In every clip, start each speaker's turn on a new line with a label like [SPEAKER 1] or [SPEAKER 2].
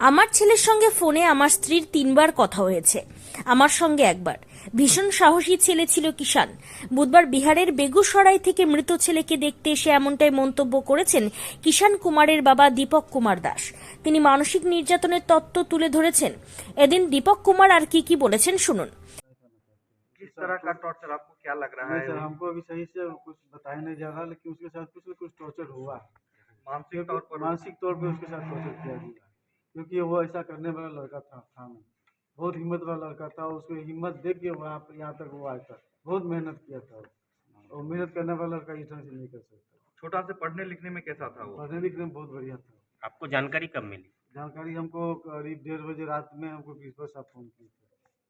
[SPEAKER 1] আমার ছেলের সঙ্গে ফোনে আমার স্ত্রীর তিনবার কথা হয়েছে আমার সঙ্গে একবার ভীষণ সাহসী ছেলে ছিল কিষান বুধবার বিহারের বেগুসরাই থেকে মৃত ছেলেকে দেখতে এসে এমনটাই মন্তব্য করেছেন কিষান কুমারের বাবা দীপক কুমার দাস তিনি মানসিক নির্যাতনের তত্ত্ব তুলে ধরেছেন এদিন দীপক কুমার আর কি কি বলেছেন শুনুন
[SPEAKER 2] किस तरह का टॉर्चर आपको क्या लग रहा
[SPEAKER 3] नहीं
[SPEAKER 2] है
[SPEAKER 3] सर हमको अभी सही से कुछ बताया नहीं जा रहा लेकिन उसके साथ कुछ न कुछ टॉर्चर हुआ है
[SPEAKER 2] मानसिक तौर पर
[SPEAKER 3] मानसिक तौर पे उसके साथ टॉर्चर किया गया क्योंकि वो ऐसा करने वाला लड़का था था नहीं। बहुत हिम्मत वाला लड़का था उसको हिम्मत दे के वहाँ पे यहाँ तक वो आया था। बहुत मेहनत किया था और मेहनत करने वाला लड़का इस ढंग से नहीं कर सकता।
[SPEAKER 2] छोटा से पढ़ने लिखने में कैसा था वो?
[SPEAKER 3] पढ़ने लिखने में बहुत बढ़िया था।
[SPEAKER 4] आपको जानकारी कब मिली?
[SPEAKER 3] जानकारी हमको करीब डेढ़ बजे रात में हमको प्रिंसिपल साहब फ़ोन किए थे।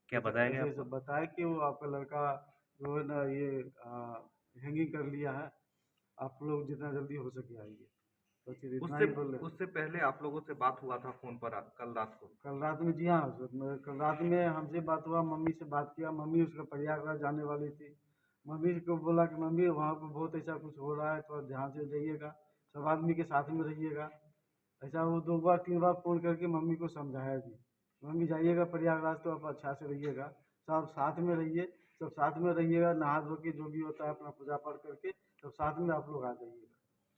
[SPEAKER 4] क्या बताया
[SPEAKER 3] सब बताया कि वो आपका लड़का जो है ना ये हैंगिंग कर लिया है। आप लोग जितना जल्दी हो सके आइए।
[SPEAKER 2] उससे उससे पहले आप लोगों से बात हुआ था फ़ोन पर कल रात को।
[SPEAKER 3] कल रात में जी हाँ कल रात में हमसे बात हुआ मम्मी से बात किया मम्मी उसका प्रयागराज जाने वाली थी। मम्मी को बोला कि मम्मी वहाँ पर बहुत ऐसा कुछ हो रहा है थोड़ा ध्यान से जाइएगा सब आदमी के साथ में रहिएगा। ऐसा वो दो बार तीन बार फ़ोन करके मम्मी को समझाया जी। मम्मी जाइएगा प्रयागराज तो आप अच्छा से रहिएगा सब साथ में रहिए सब साथ में रहिएगा नहा धो के जो भी होता है अपना पूजा पाठ करके सब साथ में आप लोग आ जाइएगा।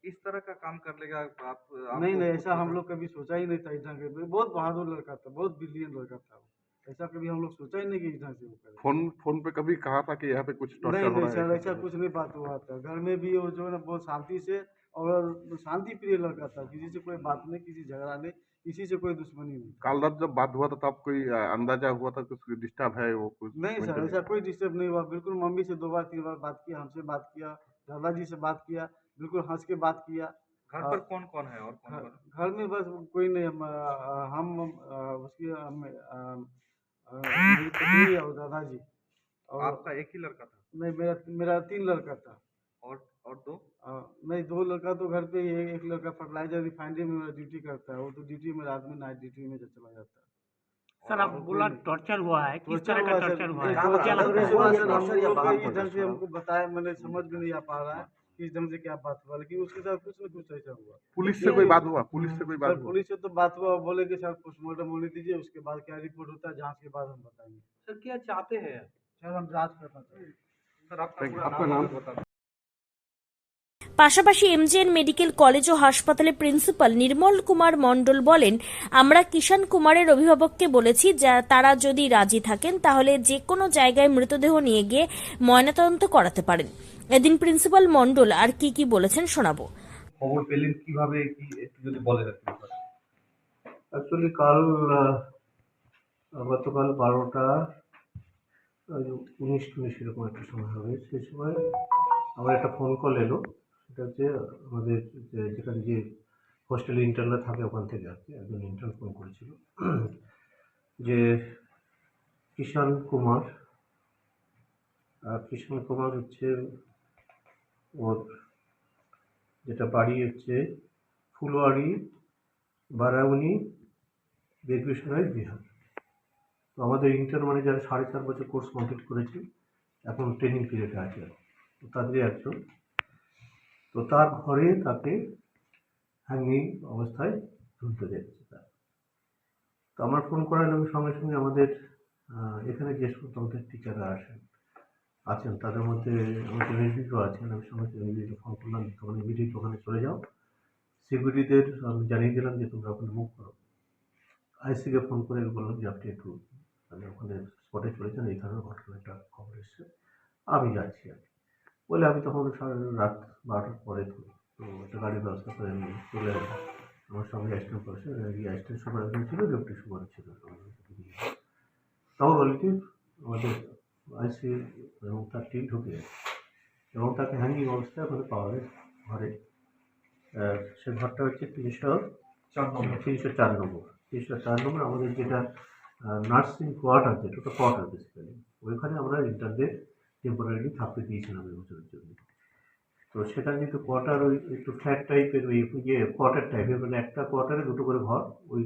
[SPEAKER 2] इस तरह का काम कर लेगा आप
[SPEAKER 3] नहीं नहीं ऐसा हम लोग कभी सोचा ही नहीं था इस ढंग से। बहुत बहादुर लड़का था बहुत ब्रिलियंट लड़का था ऐसा कभी हम लोग सोचा ही नहीं कि इस ढंग से वो करे
[SPEAKER 5] फ़ोन फ़ोन पे कभी कहा था कि यहाँ पे कुछ
[SPEAKER 3] नहीं
[SPEAKER 5] हो?
[SPEAKER 3] नहीं सर ऐसा कुछ नहीं बात हुआ था। घर में भी वो जो है ना बहुत शांति से और शांति प्रिय लड़का था। किसी से कोई बात नहीं किसी झगड़ा नहीं किसी से कोई दुश्मनी नहीं।
[SPEAKER 5] कल रात जब बात हुआ था तब कोई अंदाज़ा हुआ था कुछ डिस्टर्ब है वो कुछ?
[SPEAKER 3] नहीं सर ऐसा कोई डिस्टर्ब नहीं हुआ। बिल्कुल मम्मी से दो बार तीन बार बात किया हमसे बात किया दादाजी से बात किया। बिल्कुल हंस के बात किया।
[SPEAKER 2] घर पर कौन कौन है और कौन
[SPEAKER 3] घर
[SPEAKER 2] कौन
[SPEAKER 3] घर में बस कोई नहीं हम हम उसकी हम, मेरी पत्नी और दादाजी और
[SPEAKER 2] आपका एक ही लड़का था?
[SPEAKER 3] नहीं मेरा मेरा तीन लड़का था।
[SPEAKER 2] और और दो?
[SPEAKER 3] अ, नहीं दो लड़का तो घर पे ही है एक लड़का फर्टिलाइज़र रिफाइनरी में ड्यूटी करता है वो तो ड्यूटी में रात में नाइट ड्यूटी में चला जाता है।
[SPEAKER 4] सर आप बोला टॉर्चर हुआ है किस तरह का टॉर्चर हुआ है? है
[SPEAKER 3] हमको बताया मैंने समझ में नहीं आ पा रहा है। कि इस ढंग से क्या बात हुआ लेकिन उसके साथ कुछ न कुछ ऐसा हुआ।
[SPEAKER 5] पुलिस से कोई बात हुआ? पुलिस से कोई बात हुआ?
[SPEAKER 3] पुलिस से तो बात हुआ बोले कि सर पोस्टमार्टम होने दीजिए उसके बाद क्या रिपोर्ट होता है जाँच के बाद हम बताएँगे।
[SPEAKER 4] सर क्या चाहते हैं?
[SPEAKER 3] सर हम जाँच करना चाहते हैं।
[SPEAKER 2] सर आपका नाम? बता
[SPEAKER 1] পাশাপাশি এমজেএন মেডিকেল কলেজ ও হাসপাতালের প্রিন্সিপাল নির্মল কুমার মণ্ডল বলেন আমরা কিষান কুমারের অভিভাবককে বলেছি যা তারা যদি রাজি থাকেন তাহলে যে কোনো জায়গায় মৃতদেহ নিয়ে গিয়ে ময়নাতদন্ত করাতে পারেন। এদিন প্রিন্সিপাল মণ্ডল আর কি কি বলেছেন শোনাবো।
[SPEAKER 2] খবর পেলেন কীভাবে কি একটু যদি বলেন
[SPEAKER 6] অ্যাকচুয়ালি কাল গতকাল বারোটা উনিশ টুনিশ এরকম একটা সময় হবে। সেই সময় আমার একটা ফোন কল এলো। সেটা হচ্ছে আমাদের যেখানে যে হোস্টেলে ইন্টার্নরা থাকে ওখান থেকে আর কি। একজন ইন্টার্ন ফোন করেছিল। যে কিষান কুমার কিষান কুমার হচ্ছে ওর যেটা বাড়ি হচ্ছে ফুলওয়ারি, বারাউনি বেগুসরাই বিহার। তো আমাদের ইন্টার মানে যারা সাড়ে চার বছর কোর্স কমপ্লিট করেছে, এখন ট্রেনিং পিরিয়ডে আছে। তাদেরই একজন। তো তার ঘরে তাকে হ্যাঙ্গিং অবস্থায় ঝুলতে দেখছে তার। তো আমার ফোন করার লোকের সঙ্গে সঙ্গে আমাদের এখানে যে সমস্ত আমাদের টিচাররা আসেন, আছেন, তাদের মধ্যে আমাদের রেভিউ আছেন, আমি সঙ্গে সঙ্গে ফোন করলাম তখন ইমিডিয়েট ওখানে চলে যাও। সিকিউরিটিদের আমি জানিয়ে দিলাম যে তোমরা ওখানে মুভ করো। আইসিকে ফোন করে বললাম যে আপনি একটু মানে ওখানে স্পটে চলেছেন এই ধরনের ঘটনা একটা খবর এসছে। আমি যাচ্ছি আর কি। বলে আমি তখন সারা রাত বারোটার পরে তো একটা গাড়ির ব্যবস্থা করে আমি চলে এলাম। আমার সঙ্গে অ্যাসিস্ট্যান্ট করেছে অ্যাসিস্ট্যান্ট সুপারভাইজার ছিল ডেপুটি সুপার ছিল। তখন অলরেডি আমাদের আইসি এবং তার টিম ঢুকে এবং তাকে হ্যাঙ্গিং অবস্থায় ওখানে পাওয়া যায় ঘরে। সে ঘরটা হচ্ছে তিনশো
[SPEAKER 2] চার নম্বর।
[SPEAKER 6] তিনশো চার নম্বর। তিনশো চার নম্বর আমাদের যেটা নার্সিং কোয়ার্টার যেটা ওটা কোয়ার্টার বেসিক্যালি ওইখানে আমরা ইন্টারদের টেম্পোরারি থাকতে দিয়েছিলাম বছরের জন্য। তো সেটা যেহেতু কোয়ার্টার ওই একটু ফ্ল্যাট টাইপের ওই ইয়ে কোয়ার্টার টাইপের মানে একটা কোয়ার্টারে দুটো করে ঘর, ওই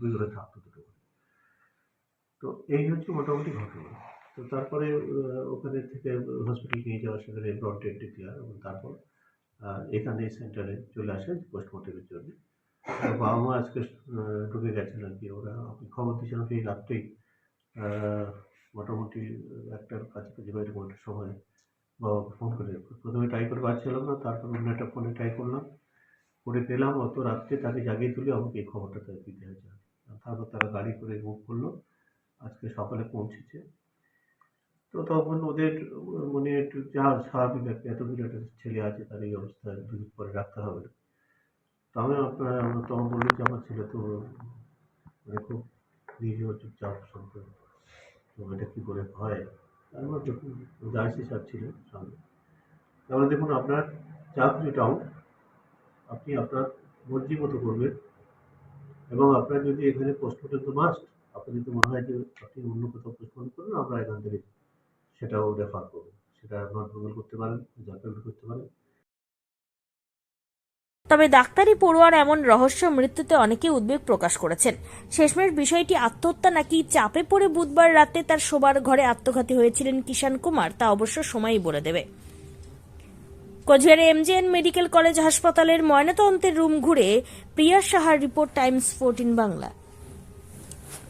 [SPEAKER 6] দুই করে থাকতো দুটো করে। তো এই হচ্ছে মোটামুটি ঘটনা। তো তারপরে ওখানে থেকে হসপিটাল নিয়ে যাওয়া, সেখানে ব্রড ডেট ডিক্লেয়ার এবং তারপর এখানে সেন্টারে চলে আসে পোস্টমর্টমের জন্য। বাবা মা আজকে ঢুকে গেছেন আর কি। ওরা খবর দিয়েছিলাম সেই রাত্রেই মোটামুটি একটার কাছাকাছি বা এরকম একটা সময় বাবাকে ফোন করে। প্রথমে ট্রাই করে পাচ্ছিলাম না, তারপর অন্য একটা ফোনে ট্রাই করলাম। করে পেলাম, অত রাত্রে তাকে জাগিয়ে তুলে আমাকে এই খবরটা তাদের দিতে হয়েছে। তারপর তারা গাড়ি করে মুভ করল। আজকে সকালে পৌঁছেছে। তো তখন ওদের, মনে একটু যা স্বাভাবিক একটা এত দূরে একটা ছেলে আছে, তার এই অবস্থায় দুদিন পরে রাখতে হবে। তো আমি আপনার, তখন বলল যে আমার ছেলে তো মানে খুব নিজে চুপচাপ সম্পর্ক তো এটা কী করে হয়? আমার জার্সি সাহেব ছিলেন সঙ্গে তাহলে দেখুন, আপনার টাউন আপনি আপনার মর্জি মতো করবেন। এবং আপনার যদি এখানে পোস্টমর্টম তো মাস্ট আপনার যদি মনে হয় যে আপনি অন্য কোথাও পোস্টমর্টম করবেন আমরা এখান থেকে সেটাও রেফার করব। সেটা নর্থ বেঙ্গল করতে পারেন জলপাইগুড়ি করতে পারেন।
[SPEAKER 1] তবে ডাক্তারি পড়ুয়ার এমন রহস্য মৃত্যুতে অনেকে উদ্বেগ প্রকাশ করেছেন। শেষমেশ বিষয়টি আত্মহত্যা নাকি চাপে পড়ে বুধবার রাতে তার শোবার ঘরে আত্মঘাতী হয়েছিলেন কিষান কুমার, তা অবশ্য সময়ই বলে দেবে। কোচবিহারে এমজেএন মেডিকেল কলেজ হাসপাতালের ময়নাতন্ত্রের রুম ঘুরে প্রিয়া সাহার report Times Fourteen Bangla.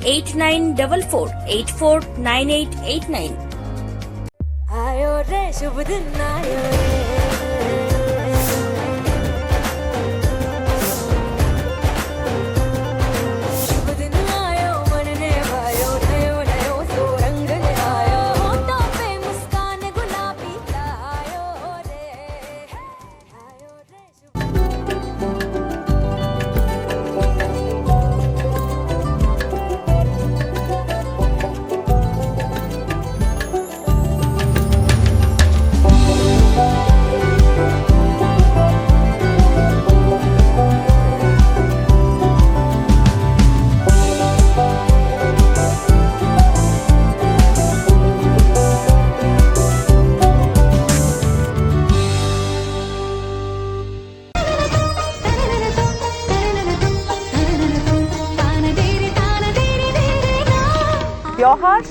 [SPEAKER 7] 8944
[SPEAKER 8] 849889.